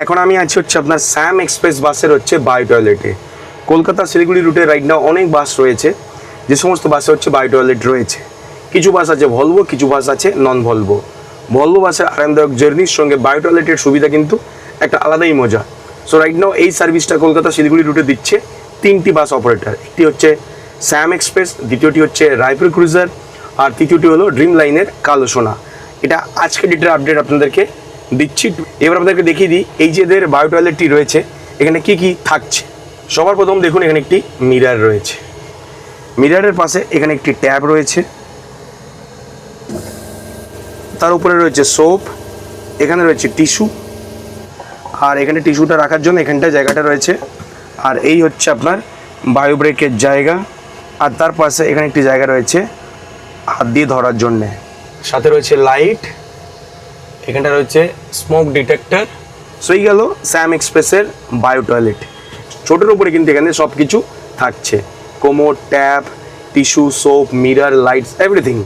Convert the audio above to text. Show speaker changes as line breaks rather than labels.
এখন আমি আছি হচ্ছে আপনার স্যাম এক্সপ্রেস বাসের হচ্ছে বায়ো টয়লেটে কলকাতা শিলিগুড়ি রুটে রাইট নাও অনেক বাস রয়েছে। যে সমস্ত বাসে হচ্ছে বায়ো টয়লেট রয়েছে। কিছু বাস আছে ভলভো কিছু বাস আছে নন ভলভো ভলভো বাসের আরামদায়ক জার্নির সঙ্গে বায়ো টয়লেটের সুবিধা কিন্তু একটা আলাদাই মজা। সো রাইট নাও এই সার্ভিসটা কলকাতা শিলিগুড়ি রুটে দিচ্ছে তিনটি বাস অপারেটর একটি হচ্ছে স্যাম এক্সপ্রেস দ্বিতীয়টি হচ্ছে রায়পুর ক্রুজার আর তৃতীয়টি হলো ড্রিম লাইনের কালো সোনা। এটা আজকে ডেটের আপডেট আপনাদেরকে দিচ্ছি। এবার আপনাদেরকে দেখিয়ে দিই, এই যে এদের বায়ো টয়লেটটি রয়েছে, এখানে কি কি থাকছে? সবার প্রথম দেখুন, এখানে একটি মিরার রয়েছে। মিরারের পাশে এখানে একটি ট্যাব রয়েছে। তার উপরে রয়েছে সোপ এখানে রয়েছে টিস্যু আর এখানে টিস্যুটা রাখার জন্য এখানটা জায়গাটা রয়েছে। আর এই হচ্ছে আপনার বায়ো ব্রেকের জায়গা, আর তার পাশে এখানে একটি জায়গা রয়েছে হাত দিয়ে ধরার জন্যে। সাথে রয়েছে লাইট এখানটা রয়েছে স্মোক ডিটেক্টর সই গেল স্যাম এক্সপ্রেসের বায়ো টয়লেট ছোটোর উপরে কিন্তু এখানে সব কিছু থাকছে। Commode tap tissue soap mirror lights everything